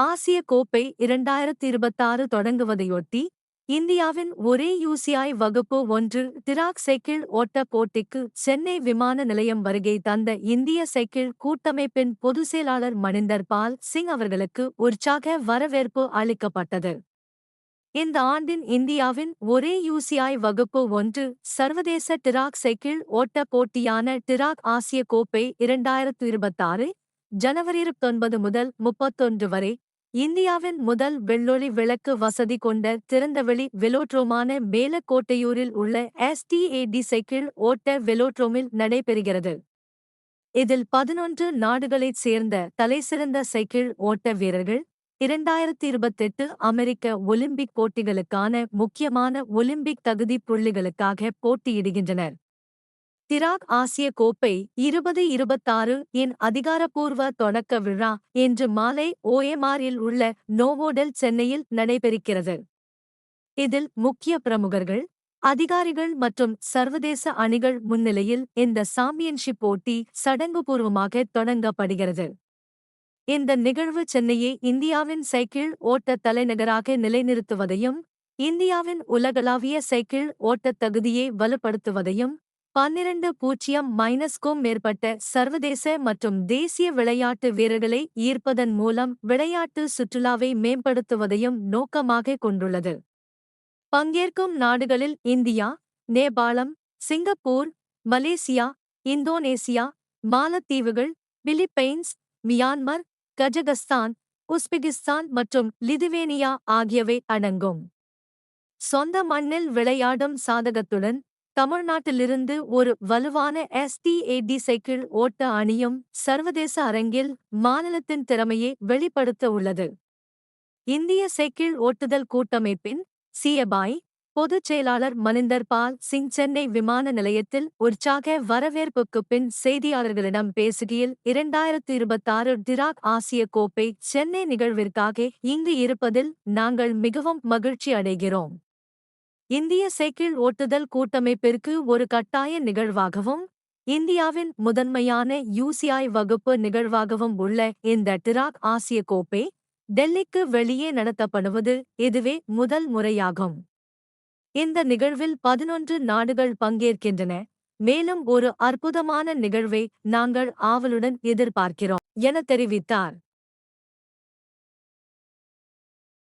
ஆசிய கோப்பை இரண்டாயிரத்து இருபத்தாறு தொடங்குவதையொட்டி இந்தியாவின் ஒரே யூசிஐ வகுப்பு ஒன்று டிராக் சைக்கிள் ஓட்ட போட்டிக்கு சென்னை விமான நிலையம் வருகை தந்த இந்திய சைக்கிள் கூட்டமைப்பின் பொதுச் செயலாளர் மணிந்தர் பால் சிங் அவர்களுக்கு உற்சாக வரவேற்பு அளிக்கப்பட்டது. இந்த ஆண்டின் இந்தியாவின் ஒரே யூசிஐ வகுப்பு ஒன்று சர்வதேச டிராக் சைக்கிள் ஓட்ட போட்டியான டிராக் ஆசிய கோப்பை இரண்டாயிரத்து இருபத்தாறு ஜனவரி இருபத்தொன்பது முதல் முப்பத்தொன்று வரை இந்தியாவின் முதல் வெள்ளொளி விளக்கு வசதி கொண்ட திறந்தவெளி வெலோட்ரோமான மேலக்கோட்டையூரில் உள்ள எஸ்டிஏடி சைக்கிள் ஓட்ட வெலோட்ரோமில் நடைபெறுகிறது. இதில் பதினொன்று நாடுகளைச் சேர்ந்த தலைசிறந்த சைக்கிள் ஓட்ட வீரர்கள் இரண்டாயிரத்தி இருபத்தெட்டு அமெரிக்க ஒலிம்பிக் போட்டிகளுக்கான முக்கியமான ஒலிம்பிக் தகுதி புள்ளிகளுக்காக போட்டியிடுகின்றனர். திராக் ஆசிய கோப்பை இருபது இருபத்தாறு இன் அதிகாரப்பூர்வ தொடக்க விழா இன்று மாலை ஓஎம்ஆரில் உள்ள நோவோடெல் சென்னையில் நடைபெறுகிறது. இதில் முக்கிய பிரமுகர்கள் அதிகாரிகள் மற்றும் சர்வதேச அணிகள் முன்னிலையில் இந்த சாம்பியன்ஷிப் போட்டி சடங்குபூர்வமாக தொடங்கப்படுகிறது. இந்த நிகழ்வு சென்னையை இந்தியாவின் சைக்கிள் ஓட்ட தலைநகராக நிலைநிறுத்துவதையும் இந்தியாவின் உலகளாவிய சைக்கிள் ஓட்டத் தகுதியை வலுப்படுத்துவதையும் பன்னிரண்டு பூஜ்ஜியம் மைனஸ்க்கும் மேற்பட்ட சர்வதேச மற்றும் தேசிய விளையாட்டு வீரர்களை ஈர்ப்பதன் மூலம் விளையாட்டு சுற்றுலாவை மேம்படுத்துவதையும் நோக்கமாக கொண்டுள்ளது. பங்கேற்கும் நாடுகளில் இந்தியா நேபாளம் சிங்கப்பூர் மலேசியா இந்தோனேசியா மாலத்தீவுகள் பிலிப்பைன்ஸ் மியான்மர் கஜகஸ்தான் உஸ்பெகிஸ்தான் மற்றும் லிதுவேனியா ஆகியவை அடங்கும். சொந்த மண்ணில் விளையாடும் சாதகத்துடன் தமிழ்நாட்டிலிருந்து ஒரு வலுவான எஸ்டிஏடி சைக்கிள் ஓட்ட அணியும் சர்வதேச அரங்கில் மாநிலத்தின் திறமையை வெளிப்படுத்த உள்ளது. இந்திய சைக்கிள் ஓட்டுதல் கூட்டமைப்பின் சிஎபாய் பொதுச் செயலாளர் மனிந்தர் பால் சிங் சென்னை விமான நிலையத்தில் உற்சாக வரவேற்புக்குப் பின் செய்தியாளர்களிடம் பேசுகையில் இரண்டாயிரத்து இருபத்தாறு டிராக் ஆசிய கோப்பை சென்னை நிகழ்விற்காக இங்கு இருப்பதில் நாங்கள் மிகவும் மகிழ்ச்சி அடைகிறோம். இந்திய சைக்கிள் ஓட்டுதல் கூட்டமைப்பிற்கு ஒரு கட்டாய நிகழ்வாகவும் இந்தியாவின் முதன்மையான யூசிஐ வகுப்பு நிகழ்வாகவும் உள்ள இந்த டிராக் ஆசிய கோப்பை டெல்லிக்கு வெளியே நடத்தப்படுவது இதுவே முதல் முறையாகும். இந்த நிகழ்வில் பதினொன்று நாடுகள் பங்கேற்கின்றன. மேலும் ஒரு அற்புதமான நிகழ்வை நாங்கள் ஆவலுடன் எதிர்பார்க்கிறோம் என தெரிவித்தார்.